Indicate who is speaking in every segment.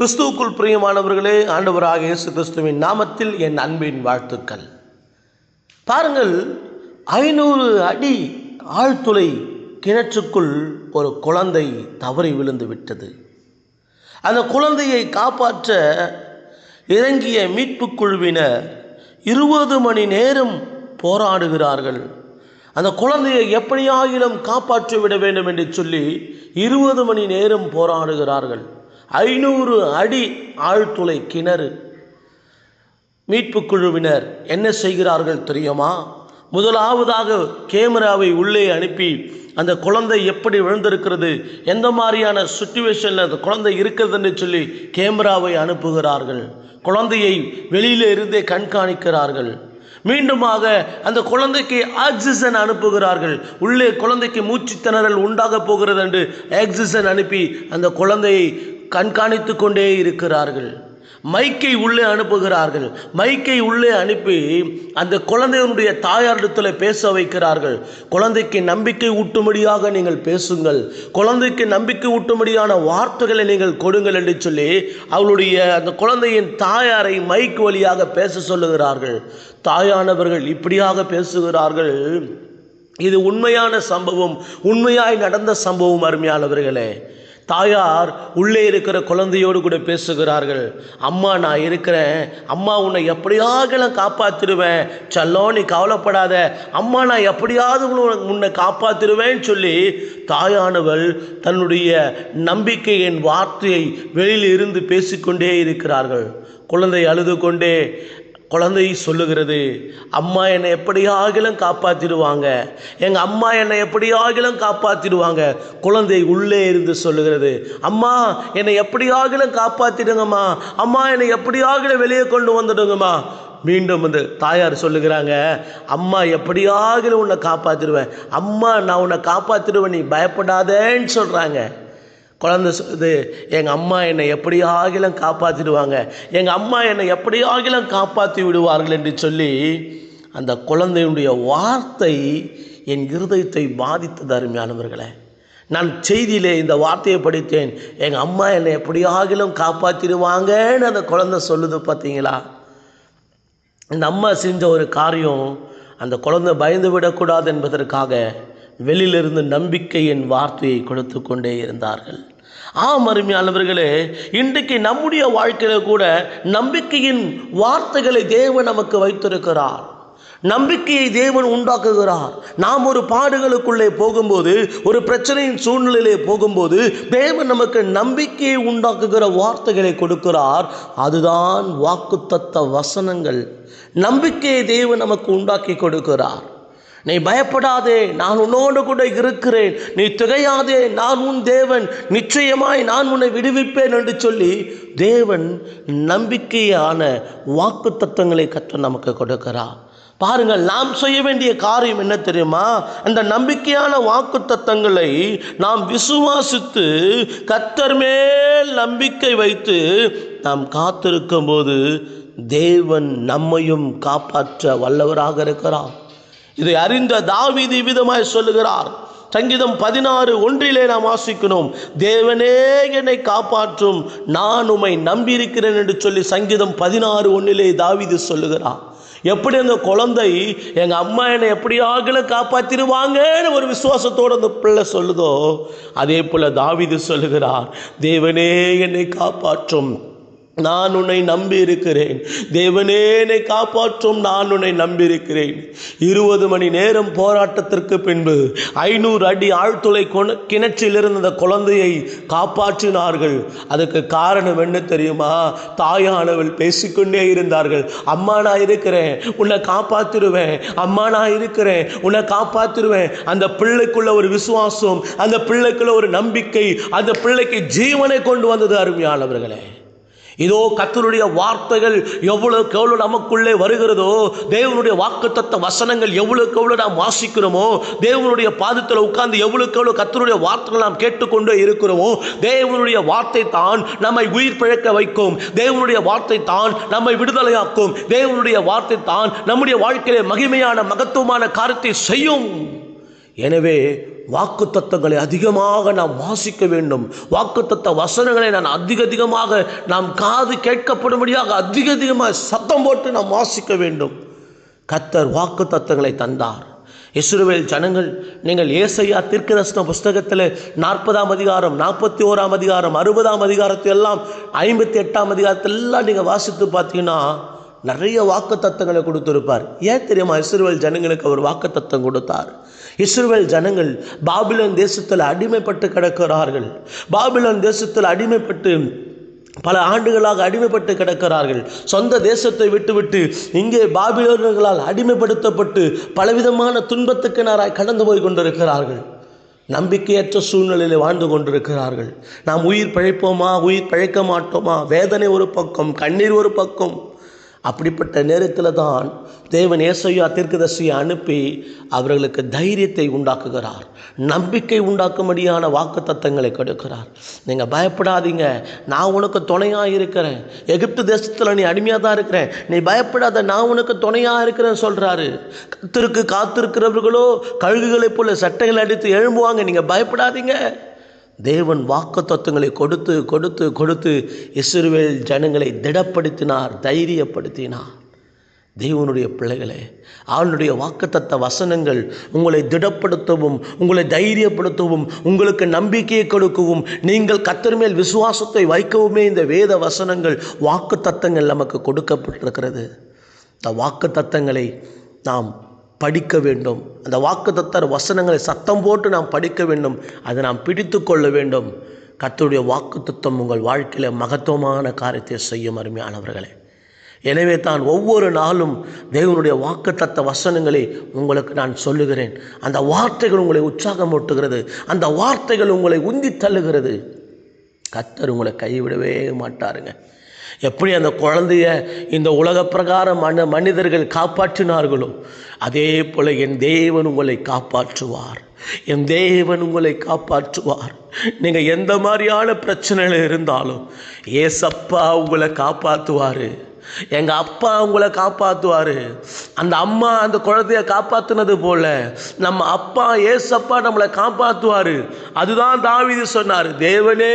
Speaker 1: கிறிஸ்துவுக்குள் பிரியமானவர்களே ஆண்டவராக இயேசு கிறிஸ்துவின் நாமத்தில் என் அன்பின் வாழ்த்துக்கள். பாருங்கள் ஐநூறு அடி ஆழ்துளை கிணற்றுக்குள் ஒரு குழந்தை தவறி விழுந்து விட்டது. அந்த குழந்தையை காப்பாற்ற இறங்கிய மீட்புக் குழுவினர் இருபது மணி நேரம் போராடுகிறார்கள். அந்த குழந்தையை எப்படியாகிலும் காப்பாற்றி விட வேண்டும் என்று சொல்லி இருபது மணி நேரம் போராடுகிறார்கள். ஐநூறு அடி ஆழ்துளை கிணறு. மீட்புக் குழுவினர் என்ன செய்கிறார்கள் தெரியுமா? முதலாவதாக கேமராவை உள்ளே அனுப்பி அந்த குழந்தை எப்படி விழுந்திருக்கிறது எந்த மாதிரியான சுச்சுவேஷனில் அந்த குழந்தை இருக்கிறதுன்னு சொல்லி கேமராவை அனுப்புகிறார்கள். குழந்தையை வெளியில இருந்தே கண்காணிக்கிறார்கள். மீண்டுமாக அந்த குழந்தைக்கு ஆக்சிஜன் அனுப்புகிறார்கள். உள்ளே குழந்தைக்கு மூச்சு திணறல் உண்டாக போகிறது என்று ஆக்சிஜன் அனுப்பி அந்த குழந்தையை கண்காணித்து கொண்டே இருக்கிறார்கள். மைக்கை உள்ளே அனுப்புகிறார்கள். மைக்கை உள்ளே அனுப்பி அந்த குழந்தையினுடைய தாயாரிடத்தில் பேச வைக்கிறார்கள். குழந்தைக்கு நம்பிக்கை ஊட்டும்படியாக நீங்கள் பேசுங்கள். குழந்தைக்கு நம்பிக்கை ஊட்டும்படியான வார்த்தைகளை நீங்கள் கொடுங்கள் என்று சொல்லி அவளுடைய அந்த குழந்தையின் தாயாரை மைக் வழியாக பேச சொல்லுகிறார்கள். தாயானவர்கள் இப்படியாக பேசுகிறார்கள். இது உண்மையான சம்பவம். உண்மையாய் நடந்த சம்பவம் அருமையானவர்களே. தாயார் உள்ளே இருக்கிற குழந்தையோடு கூட பேசுகிறார்கள். அம்மா நான் இருக்கிறேன். அம்மா உன்னை எப்படியாகலாம் காப்பாற்றிடுவேன் சல்லோ நீ கவலைப்படாத. அம்மா நான் எப்படியாவது உன்னை- உன்னை காப்பாற்றிடுவேன்னு சொல்லி தாயானவள் தன்னுடைய நம்பிக்கையின் வார்த்தையை வெளியில் இருந்து பேசிக்கொண்டே இருக்கிறார்கள். குழந்தை அழுது கொண்டே குழந்தை சொல்லுகிறது அம்மா என்னை எப்படியாகிலும் காப்பாற்றிடுவாங்க எங்கள் அம்மா என்னை எப்படியாகிலும் காப்பாற்றிடுவாங்க குழந்தை உள்ளே இருந்து சொல்லுகிறது அம்மா என்னை எப்படியாகிலும் காப்பாற்றிடுங்கம்மா அம்மா என்னை எப்படியாகிலும் வெளியே கொண்டு வந்துடுங்கம்மா. மீண்டும் வந்து தாயார் சொல்லுகிறாங்க அம்மா எப்படியாகிலும் உன்னை காப்பாற்றிடுவேன் அம்மா நான் உன்னை காப்பாற்றிடுவேன் நீ பயப்படாதேன்னு சொல்கிறாங்க குழந்தை இது எங்கள் அம்மா என்னை எப்படியாகிலும் காப்பாற்றிடுவாங்க எங்கள் அம்மா என்னை எப்படியாகிலும் காப்பாற்றி விடுவார்கள் என்று சொல்லி அந்த குழந்தையுடைய வார்த்தை என் இருதயத்தை பாதித்தது அருமையானவர்களே. நான் செய்தியிலே இந்த வார்த்தையை படித்தேன். எங்கள் அம்மா என்னை எப்படியாகிலும் காப்பாற்றிடுவாங்கன்னு அந்த குழந்தை சொல்லுது பார்த்தீங்களா? இந்த அம்மா செஞ்ச ஒரு காரியம் அந்த குழந்தை பயந்து விடக்கூடாது என்பதற்காக வெளியிலிருந்து நம்பிக்கையின் வார்த்தையை கொடுத்து கொண்டே இருந்தார்கள். ஆம் அருமையானவர்களே இன்றைக்கு நம்முடைய வாழ்க்கையில் கூட நம்பிக்கையின் வார்த்தைகளை தேவன் நமக்கு வைத்திருக்கிறார். நம்பிக்கையை தேவன் உண்டாக்குகிறார். நாம் ஒரு பாடுகளுக்குள்ளே போகும்போது ஒரு பிரச்சனையின் சூழ்நிலையிலே போகும்போது தேவன் நமக்கு நம்பிக்கையை உண்டாக்குகிற வார்த்தைகளை கொடுக்கிறார். அதுதான் வாக்குத்தத்த வசனங்கள். நம்பிக்கையை தேவன் நமக்கு உண்டாக்கி கொடுக்கிறார். நீ பயப்படாதே நான் உன்னோடு கூட இருக்கிறேன். நீ திகையாதே நான் உன் தேவன். நிச்சயமாய் நான் உன்னை விடுவிப்பேன் என்று சொல்லி தேவன் நம்பிக்கையான வாக்கு தத்துவங்களை கற்று நமக்கு கொடுக்கிறார். பாருங்கள் நாம் செய்ய வேண்டிய காரியம் என்ன தெரியுமா? அந்த நம்பிக்கையான வாக்கு தத்தங்களை நாம் விசுவாசித்து கத்தர் மேல் நம்பிக்கை வைத்து நாம் காத்திருக்கும் போது தேவன் நம்மையும் காப்பாற்ற வல்லவராக இருக்கிறார். இதை அறிந்த தாவீது விதமாய் சொல்லுகிறார். சங்கீதம் பதினாறு ஒன்றிலே நாம் வாசிக்கணும். தேவனே என்னை காப்பாற்றும் நான் உம்மை நம்பியிருக்கிறேன் என்று சொல்லி சங்கீதம் பதினாறு ஒன்றிலே தாவீது சொல்லுகிறார். எப்படி அந்த குழந்தை எங்கள் அம்மா என்னை எப்படியாகிலும் காப்பாற்றிடுவாங்கன்னு ஒரு விசுவாசத்தோடு அந்த பிள்ளை சொல்லுதோ அதே போல் தாவீது சொல்லுகிறார். தேவனே என்னை காப்பாற்றும் நான் உன்னை நம்பி இருக்கிறேன் தேவனே என்னை காப்பாற்றும். நான் உன்னை நம்பியிருக்கிறேன். இருபது மணி நேரம் போராட்டத்திற்கு பின்பு ஐநூறு அடி ஆழ்துளை கொண- கிணற்றில் இருந்த அந்த குழந்தையை காப்பாற்றினார்கள். அதுக்கு காரணம் என்ன தெரியுமா? தாயானவள் பேசிக்கொண்டே இருந்தார்கள். அம்மா நான் இருக்கிறேன். உன்னை காப்பாற்றிடுவேன் அம்மா நான் இருக்கிறேன். உன்னை காப்பாற்றிடுவேன் அந்த பிள்ளைக்குள்ள ஒரு விசுவாசம் அந்த பிள்ளைக்குள்ள ஒரு நம்பிக்கை அந்த பிள்ளைக்கு ஜீவனை கொண்டு வந்தது அருமையானவர்களே. இதோ கத்தருடைய வார்த்தைகள் எவ்வளவுக்கு எவ்வளோ நமக்குள்ளே வருகிறதோ தேவனுடைய வாக்குத்தத்த வசனங்கள் எவ்வளவுக்கு எவ்வளோ நாம் வாசிக்கிறோமோ தேவனுடைய பாதத்தில் உட்கார்ந்து எவ்வளவுக்கு எவ்வளோ கத்தருடைய வார்த்தைகள் நாம் கேட்டுக்கொண்டே இருக்கிறோமோ தேவனுடைய வார்த்தை தான் நம்மை உயிர் பிழைக்க வைக்கும். தேவனுடைய வார்த்தை தான் நம்மை விடுதலையாக்கும். தேவனுடைய வார்த்தை தான் நம்முடைய வாழ்க்கையிலே மகிமையான மகத்துவமான காரியத்தை செய்யும். எனவே வாக்கு தத்தங்களை அதிகமாக நாம் வாசிக்க வேண்டும். வாக்கு தத்த வசனங்களை நான் அதிக அதிகமாக நாம் காது கேட்கப்படும்படியாக அதிக அதிகமாக சத்தம் போட்டு நாம் வாசிக்க வேண்டும். கத்தர் வாக்கு தத்தங்களை தந்தார். இஸ்ரோவேல் ஜனங்கள் நீங்கள் ஏசையா தீர்க்கதர்சன புஸ்தகத்தில் நாற்பதாம் அதிகாரம் நாற்பத்தி ஓராம் அதிகாரம் அறுபதாம் அதிகாரத்தை எல்லாம் ஐம்பத்தி எட்டாம் அதிகாரத்தெல்லாம் எல்லாம் நீங்கள் வாசித்து பார்த்தீங்கன்னா நிறைய வாக்கு தத்தங்களை கொடுத்துருப்பார். ஏன் தெரியுமா? இஸ்ரோவேல் ஜனங்களுக்கு அவர் வாக்கு தத்தம் கொடுத்தார். இஸ்ரவேல் ஜனங்கள் பாபிலன் தேசத்தில் அடிமைப்பட்டு கிடக்கிறார்கள். பாபிலோன் தேசத்தில் அடிமைப்பட்டு பல ஆண்டுகளாக அடிமைப்பட்டு கிடக்கிறார்கள். சொந்த தேசத்தை விட்டுவிட்டு இங்கே பாபிலோனர்களால் அடிமைப்படுத்தப்பட்டு பலவிதமான துன்பத்துக்கு நாராய் கடந்து போய் கொண்டிருக்கிறார்கள். நம்பிக்கையற்ற சூழ்நிலையில் வாழ்ந்து கொண்டிருக்கிறார்கள். நாம் உயிர் பிழைப்போமா? உயிர் பிழைக்க மாட்டோமா? வேதனை ஒரு பக்கம் கண்ணீர் ஒரு பக்கம். அப்படிப்பட்ட நேரத்தில் தான் தேவன் ஏசையா தீர்க்கதர்சியை அனுப்பி அவர்களுக்கு தைரியத்தை உண்டாக்குகிறார். நம்பிக்கை உண்டாக்கும்படியான வாக்கு தத்தங்களை கொடுக்கிறார். நீங்கள் பயப்படாதீங்க. நான் உனக்கு துணையாக இருக்கிறேன். எகிப்து தேசத்தில் நீ அடிமையாக தான் இருக்கிறேன். நீ பயப்படாத நான் உனக்கு துணையாக இருக்கிறேன்னு சொல்கிறாரு கத்திற்கு காத்திருக்கிறவர்களோ கழுகுகளைப் போல சட்டைகள் அடித்து எழும்புவாங்க. நீங்கள் பயப்படாதீங்க. தேவன் வாக்கு தத்துவங்களை கொடுத்து கொடுத்து கொடுத்து இஸ்ரேல் ஜனங்களை திடப்படுத்தினார் தைரியப்படுத்தினார். தேவனுடைய பிள்ளைகளே அவனுடைய வாக்குத்தத்த வசனங்கள் உங்களை திடப்படுத்தவும் உங்களை தைரியப்படுத்தவும் உங்களுக்கு நம்பிக்கையை கொடுக்கவும் நீங்கள் கத்தர் மேல் விசுவாசத்தை வைக்கவுமே இந்த வேத வசனங்கள் வாக்கு தத்தங்கள் நமக்கு கொடுக்கப்பட்டிருக்கிறது. இந்த வாக்கு தத்தங்களை நாம் படிக்க வேண்டும். அந்த வாக்கு தத்தர் வசனங்களை சத்தம் போட்டு நாம் படிக்க வேண்டும். அதை நாம் பிடித்து கொள்ள வேண்டும். கத்தருடைய வாக்கு தத்துவம் உங்கள் வாழ்க்கையில் மகத்துவமான காரியத்தை செய்யும் அருமையானவர்களே. எனவே தான் ஒவ்வொரு நாளும் தேவனுடைய வாக்குத்தத்த வசனங்களை உங்களுக்கு நான் சொல்லுகிறேன். அந்த வார்த்தைகள் உங்களை உற்சாகமூட்டுகிறது. அந்த வார்த்தைகள் உங்களை உந்தி தள்ளுகிறது. கத்தர் உங்களை கைவிடவே மாட்டாருங்க. எப்படி அந்த குழந்தைய இந்த உலக பிரகாரம் மன மனிதர்கள் காப்பாற்றினார்களோ அதே போல் என் தேவன் உங்களை காப்பாற்றுவார். என் தேவன் உங்களை காப்பாற்றுவார். நீங்கள் எந்த மாதிரியான பிரச்சனையில் இருந்தாலும் ஏசப்பா உங்களை காப்பாற்றுவார் எங்கள் அப்பா உங்களை காப்பாற்றுவார் அந்த அம்மா அந்த குழந்தைய காப்பாற்றினது போல நம்ம அப்பா ஏசப்பா நம்மளை காப்பாற்றுவார் அதுதான் தாவிது சொன்னார் தேவனே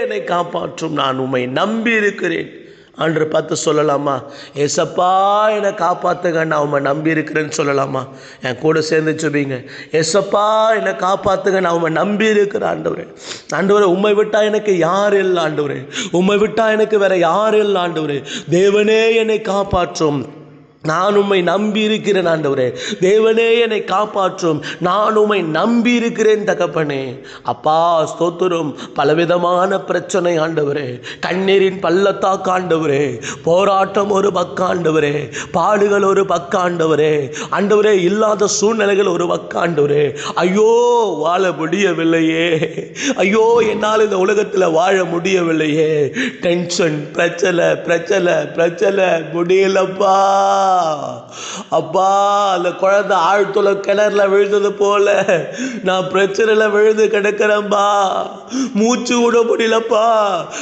Speaker 1: என்னை காப்பாற்றும். நான் உண்மை நம்பி இருக்கிறேன் அன்று பார்த்து சொல்லலாமா? எசப்பா என்னை காப்பாற்றுங்க நான் அவன் நம்பி இருக்கிறேன்னு சொல்லலாமா? என் கூட சேர்ந்து சுபிங்க எசப்பா என்னை காப்பாற்றுங்க நான் அவன் நம்பி இருக்கிற ஆண்டவரே. ஆண்டவரே உண்மை விட்டா எனக்கு யார் இல்லை ஆண்டவரே. உண்மை விட்டா எனக்கு வேற யார் இல்லை ஆண்டவரே. தேவனே என்னை காப்பாற்றும். நான் உம்மை நம்பி இருக்கிறேன் ஆண்டவரே. தேவனே என்னை காப்பாற்றும். நான் உம்மை நம்பி இருக்கிறேன் தகப்பனே. அப்பா ஸ்தோத்திரம். பலவிதமான பிரச்சனை ஆண்டவரே. கண்ணீரின் பள்ளத்தாக்கு ஆண்டவரே. போராட்டம் ஒரு பக்காண்டவரே பாடுகள் ஒரு பக்காண்டவரே ஆண்டவரே. இல்லாத சூழ்நிலைகள் ஒரு பக்காண்டவரே ஐயோ வாழ முடியவில்லையே. ஐயோ என்னால் இந்த உலகத்தில் வாழ முடியவில்லையே. டென்ஷன் பிரச்சனை பிரச்சனை பிரச்சனை. முடியலப்பா. அப்பா அந்த குழந்தை ஆழ்துளை கிணறுல விழுந்தது போல நான் பிரச்சனையில் விழுந்து கிடக்கிறேன்பா. மூச்சு விட முடியலப்பா.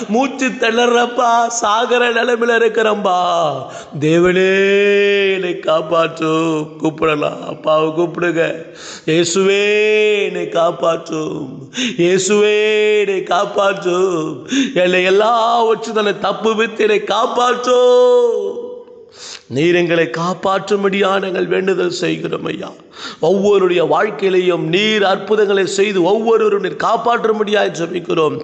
Speaker 1: மூச்சு திணறப்பா. சாகர நிலைமையில இருக்கிறேன்பா. தேவனே என்னை காப்பாற்றும் கூப்பிடலாம். அப்பாவை கூப்பிடுங்க. இயேசுவே என்னை காப்பாற்றும் இயேசுவே என்னை காப்பாற்றும் என்னை எல்லாம் வச்சு தன்னை தப்பு வித்து என்னை காப்பாற்றும் நீர் எங்களை காப்பாற்றும்படியாக நாங்கள் வேண்டுதல் செய்கிறோம் ஐயா. ஒவ்வொருடைய வாழ்க்கையிலையும் நீர் அற்புதங்களை செய்து ஒவ்வொருவரும் நீர் காப்பாற்றும்படியாக ஜெபிக்கிறோம்.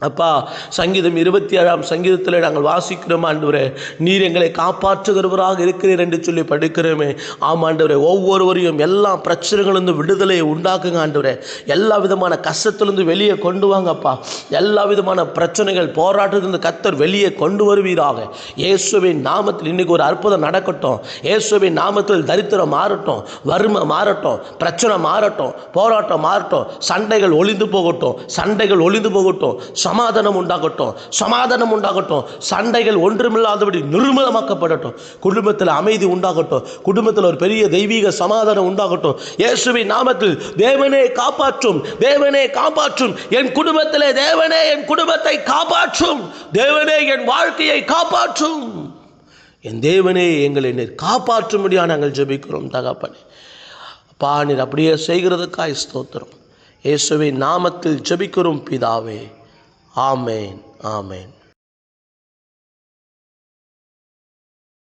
Speaker 1: அப்பா சங்கீதம் இருபத்தி ஏழாம் சங்கீதத்தில் நாங்கள் வாசிக்கிறோம் ஆண்டவரே. நீர் எங்களை காப்பாற்றுகிறவராக இருக்கிறீர் என்று சொல்லி படிக்கிறோமே. ஆம் ஆண்டவரே. ஒவ்வொருவரையும் எல்லா பிரச்சனைகளிலிருந்து விடுதலையை உண்டாக்குங்க ஆண்டவரே. எல்லா விதமான கஷ்டத்திலிருந்து வெளியே கொண்டு வாங்கப்பா எல்லா விதமான பிரச்சனைகள் போராட்டத்திலிருந்து கத்தர் வெளியே கொண்டு வருவீராக. இயேசுவின் நாமத்தில் இன்னைக்கு ஒரு அற்புதம் நடக்கட்டும். இயேசுவின் நாமத்தில் தரித்திரம் மாறட்டும் வறுமை மாறட்டும் பிரச்சனை மாறட்டும் போராட்டம் மாறட்டும் சண்டைகள் ஒளிந்து போகட்டும் சண்டைகள் ஒளிந்து போகட்டும் சமாதானம் உண்டாகட்டும் சமாதானம் உண்டாகட்டும். சண்டைகள் ஒன்றுமில்லாதபடி நிர்மலமாக்கப்படட்டும். குடும்பத்தில் அமைதி உண்டாகட்டும். குடும்பத்தில் ஒரு பெரிய தெய்வீக சமாதானம் உண்டாகட்டும். இயேசுவின் நாமத்தில் தேவனே காப்பாற்றும் தேவனே காப்பாற்றும். என் குடும்பத்திலே தேவனே என் குடும்பத்தை காப்பாற்றும். தேவனே என் வாழ்க்கையை காப்பாற்றும். என் தேவனே எங்களை நீர் காப்பாற்றும்படியாக நாங்கள் ஜெபிக்கிறோம் தகப்பனே. அப்பா நீர் அப்படியே செய்கிறதுக்காய் ஸ்தோத்திரம். இயேசுவின் நாமத்தில் ஜெபிக்கிறோம் பிதாவே. ஆமேன் ஆமேன்